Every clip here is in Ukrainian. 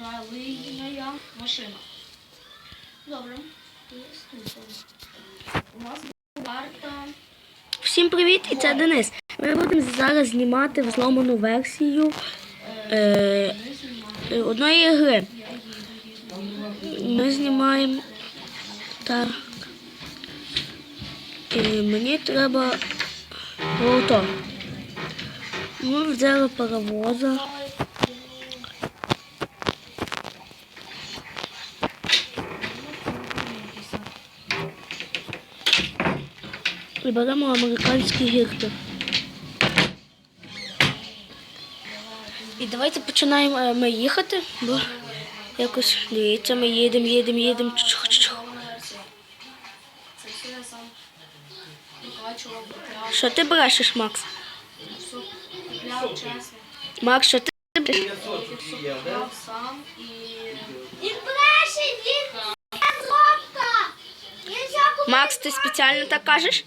Ралийная машина. Добре. У нас карта. Всім привіт, і це Денис. Ми будемо зараз знімати взломану версію е, е, одної гри. Ми знімаємо так. І мені треба ото. Ми взяли паровоза. І беремо американські гірки. І давайте починаємо е, ми їхати, бо якось дивіться, ми їдемо, їдемо, їдемо. Що ти брешеш, Макс? Макс, що ти. Макс, ти спеціально так кажеш?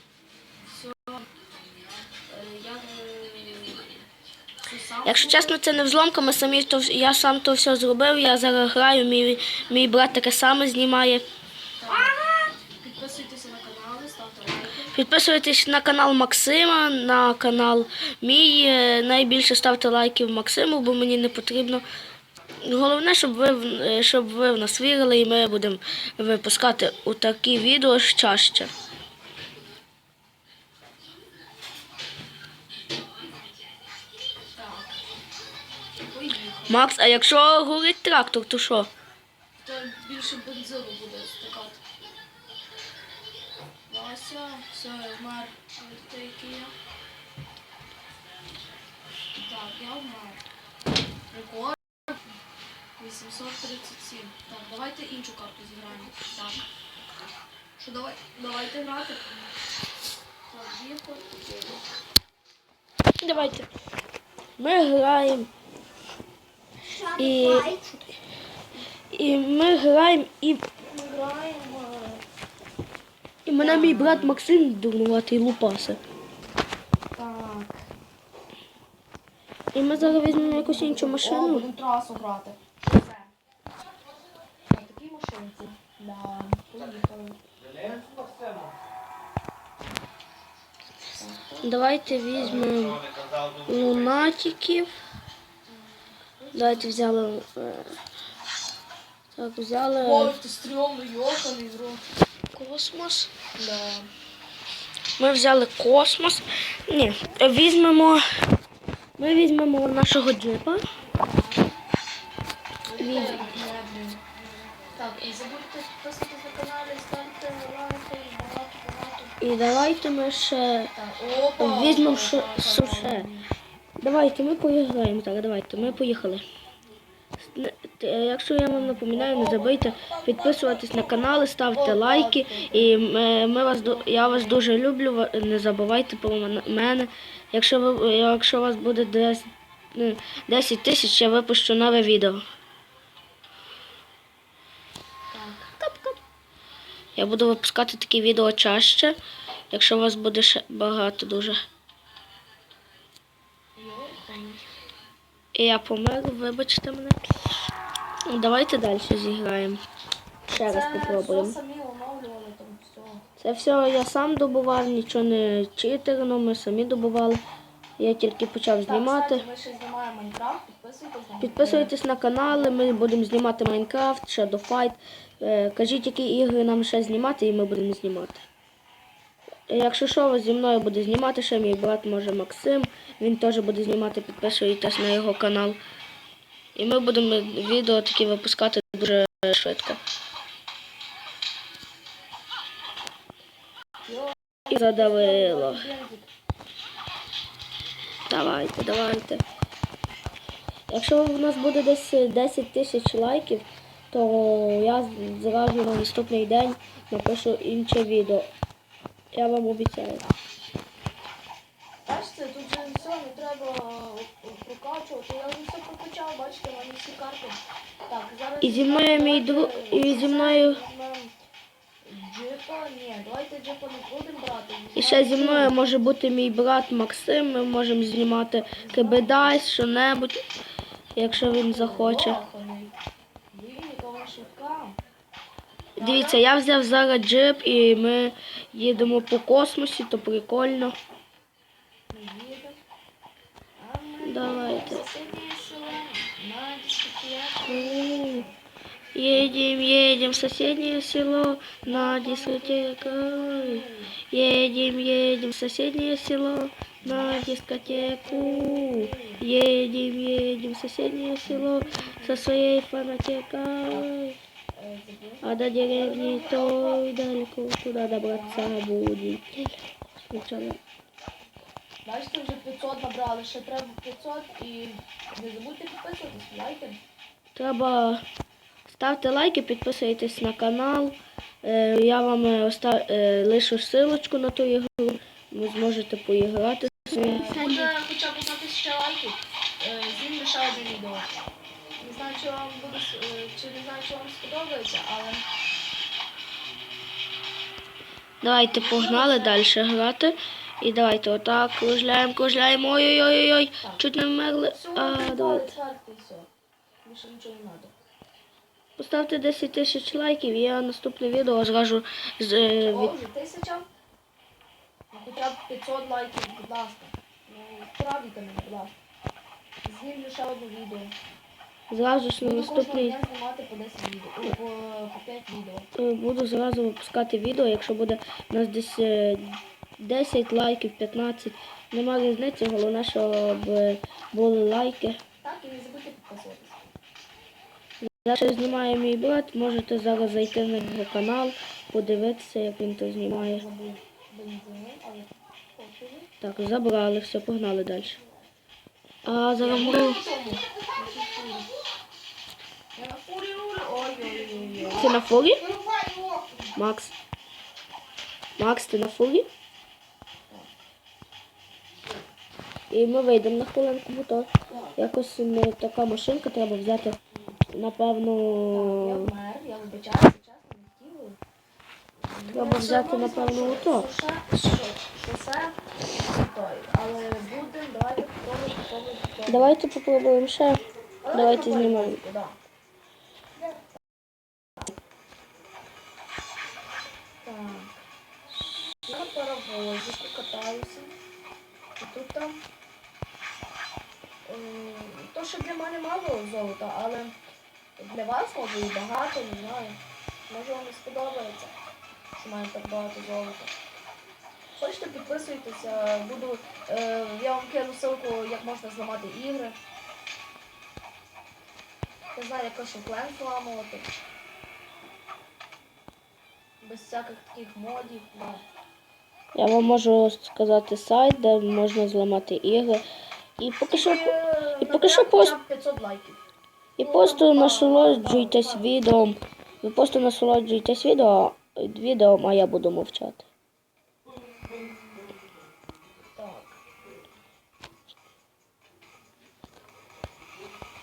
Якщо чесно, це не взломка, ми самі то я сам то все зробив. Я зараз граю, мій, мій брат таке саме знімає. Підписуйтеся на канали, ставте лайки. Підписуйтесь на канал Максима, на канал мій. Е, Найбільше ставте лайків Максиму, бо мені не потрібно. Головне, щоб ви, е, щоб ви в нас вірили і ми будемо випускати у такі відео чаще. Макс, а якщо горить трактор, то що? То більше бензину буде стикати. Вася, все, вмер. Ти який я? Так, я вмер. Рекорд 837. Так, давайте іншу карту зіграємо. Так. Що давай, давайте грати. Так, їхав. Давайте. Ми граємо. І, і, Ми граємо. і мене мій брат Максим дурнуватий лупаси. Так. І ми зараз візьмемо якусь іншу О, машину. будемо трасу грати. Що це? Так, такі машинці. Да, поїхали. Давайте візьмемо лунатиків. Давайте взяли. е, Так, взяли Ой, ти стрьомний, йоханий в рот. Космос. Да. Ми взяли космос. Ні, візьмемо. Ми візьмемо нашого джипа. Так, і забудьте підписатися на каналі, ставте лайки, багато. І давайте ми ще візьмемо суше. Давайте ми поіграємо. Так, давайте, ми поїхали. Т- Якщо я вам напоминаю, не забудьте підписуватись на канал, ставте лайки. І е, ми вас я вас дуже люблю. Не забувайте про мене. Якщо ви якщо у вас буде 10, ну, 10 тисяч, я випущу нове відео. Я буду випускати такі відео чаще, якщо у вас буде ще багато дуже. Я помер, вибачте мене. Давайте далі зіграємо. Ще раз попробуємо. Це все я сам добував, нічого не читерно, ми самі добували. Я тільки почав знімати. ми ще знімаємо Майнкрафт, підписуйтесь на Підписуйтесь на канали, ми будемо знімати Майнкрафт, Shadow Fight. Е, Кажіть, які ігри нам ще знімати, і ми будемо знімати. Якщо що, зі мною буде знімати ще мій брат, може Максим. Він теж буде знімати, підписуйтесь на його канал. І ми будемо відео такі випускати дуже швидко. І задавило. Давайте, давайте. Якщо в нас буде десь 10 тисяч лайків, то я зразу на наступний день напишу інше відео. Я вам обіцяю. Бачите, тут же все, не треба е, прокачувати. Я вже все прокачав, бачите, в мене всі карти. Так, зараз І зі мною мій друг, і зі мною джипа. ні, давайте джипа не будемо брати. І ще зі мною може бути мій брат Максим. Ми можемо знімати кибедайс, що-небудь, якщо він захоче. Йоханий. Блін, яка вона швидка. Дивіться, я взяв зараз джип і ми їдемо по космосі, то прикольно. Давайте. Едем, едем в соседнее село на дискотеку. Едем, едем в соседнее село на дискотеку. Едем, едем в соседнее село со своей фанатекой. А до деревни той далеко, куда добраться будет. Сначала Бачите, вже 500 набрали, ще треба 500 і не забудьте підписуватись, лайки. Треба ставте лайки, підписуйтесь на канал. Е, Я вам е, оста... е, лишу ссылочку на ту ігру. Ви зможете поіграти. Буде хоча б одна тисяча лайків, е, знімемо ще одне відео. Знаю, чи вам буде, е, чи не знаю, чи вам сподобається, але Давайте погнали далі грати. І давайте отак кружляємо, кружляємо. Ой-ой-ой-ой. Чуть не вмерли. А, давайте. Більше нічого не треба. Поставте 10 тисяч лайків, і я наступне відео зразу з, е, О, вже тисяча. Ну, хоча б 500 лайків, будь ласка. Ну, вправдайте мене, будь ласка. Знімлю ще одне відео. Зразу ж на Буду кожного наступний. дня знімати по 10 відео. Ой, по, по 5 відео. Е, Буду зразу випускати відео, якщо буде у нас десь е, 10 лайків, 15. Нема різниці, головне, щоб е, були лайки. Так, і не забудьте підписуватися. Зараз знімає мій брат, можете зараз зайти на його канал, подивитися, як він то знімає. Забув але. Так, забрали, все, погнали далі. А зараз тому. Ти на фурі? Макс. Макс, ти на фурі? І ми вийдемо на хвилинку, бо то якось не така машинка треба взяти, Я напевно. вмер, я вибачаюся, чесно, не. Треба взяти, напевно, ото. Але будемо, давайте попробуємо. Давайте попробуємо ще. Давайте знімемо. Паровозику катаюся. І тут там. е, То, що для мене мало золота, але для вас може і багато, не знаю. Може вам не сподобається, що має так багато золота. Хочете, підписуйтеся, буду. Е, я вам кину ссылку, як можна зламати ігри. Я знаю, як кашу клен зламувати. Без всяких таких модів. Да. Я вам можу сказати сайт, де можна зламати ігри. І поки що, і поки що пост- 500 лайків. і просто насолоджуйтесь відео. Ви просто насолоджуйтесь відео, відео, а я буду мовчати.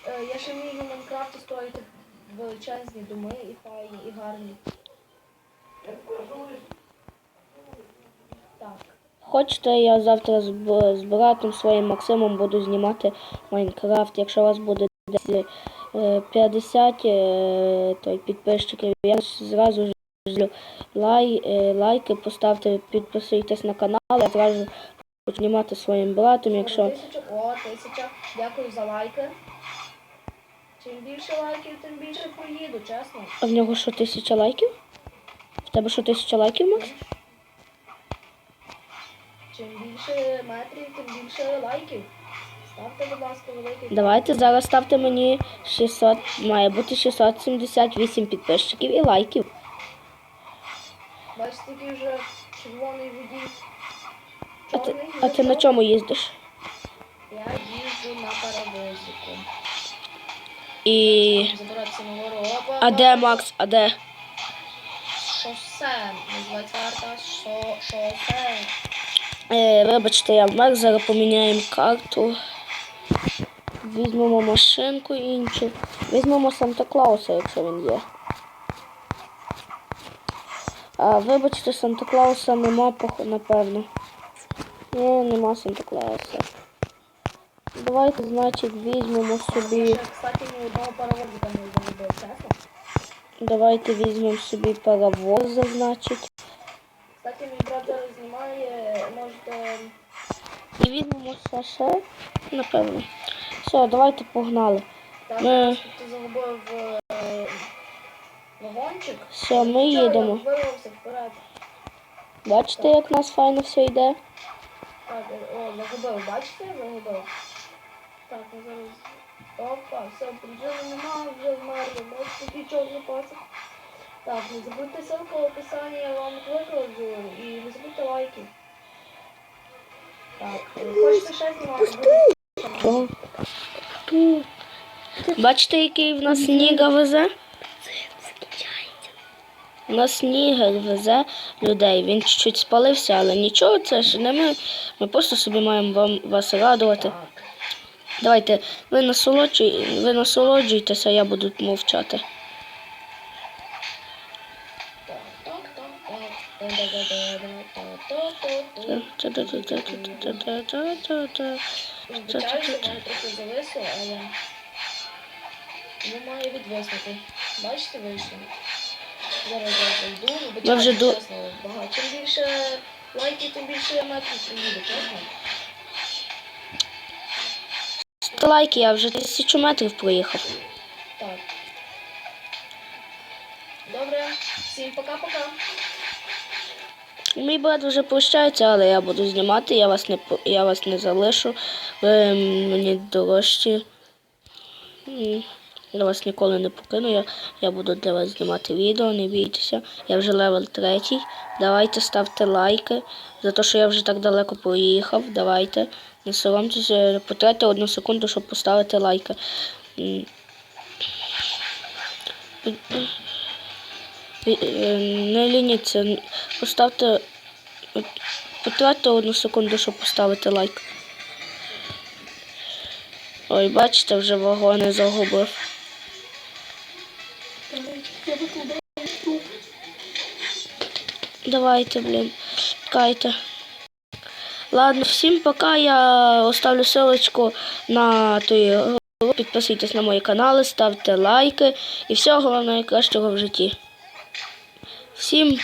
Е, я ще вмію на Майнкрафті строїти величезні доми і файні, і гарні. Хочете, я завтра з, з братом своїм Максимом буду знімати Майнкрафт. Якщо у вас буде десь е, 50 е, той, підписчиків, я зразу ж лай, е, лайки, поставте, підписуйтесь на канал, я зразу буду знімати своїм братом, якщо. О, тисяча. Дякую за лайки. Чим більше лайків, тим більше проїду, чесно. А в нього що, тисяча лайків? В тебе що, тисяча лайків, Макс? Чим більше метрів, тим більше лайків. Ставте, будь ласка, великий. Давайте зараз ставте мені 600, має бути 678 підписчиків і лайків. Бачите, такий вже червоний водій. А ти, Чорний, а ти на чому їздиш? Я їжджу на паровозику. І. Забиратися на гору. Опа, А де Макс? А де? Шосе. Називається карта шо, шосе. Е, вибачте, я вмер, зараз поміняємо карту. Візьмемо машинку іншу. Візьмемо Санта Клауса, якщо він є. А вибачте, Санта Клауса нема, напевно. Ні, нема Санта Клауса. Давайте, значить, візьмемо собі. Давайте візьмемо собі паровоза, значить. Кстати, мій брат зараз знімає, можете... І візьмемо ще ще, напевно. Все, давайте погнали. Так, Ми- ти загубив е, вагончик. Все, ми Нічого, їдемо. я вирвався вперед. Бачите, як у нас файно все йде? Так, е, о, загубив, бачите, загубив. Так, я зараз... Опа, все, причини нема, вже вмерли, бачите, нічого запасів. Так, не забудьте ссылку в описанні, я вам викладу, і не забудьте лайки. Так, е? Що? Бачите, який в нас сніга везе? У нас сніг везе людей. Він чуть-чуть спалився, але нічого, це ж не ми. Ми просто собі маємо вам вас радувати. Давайте, ви насолоджуйтеся, я буду мовчати. Вітаю, що. Бачите, вийшло. Я вже до... чесно. Чим більше лайків, тим більше я метрів приїду, чесно. 100 лайків, я вже тисячу метрів проїхав. Так. Добре, всім пока-пока. Мій брат вже прощається, але я буду знімати, я вас не, я вас не залишу. Ви мені дорожчі. Я вас ніколи не покину. Я, я буду для вас знімати відео, не бійтеся. Я вже левел третій. Давайте ставте лайки. За те, що я вже так далеко проїхав. Давайте. Не соромтеся, потратьте одну секунду, щоб поставити лайки. М. Е, Не лініться, поставте, потратьте одну секунду, щоб поставити лайк. Ой, бачите, вже вагони загубив. Давайте, блін, чекайте. Ладно, всім пока. Я оставлю ссылочку на той групу. Підписуйтесь на мої канали, ставте лайки і всього вам найкращого в житті. 新。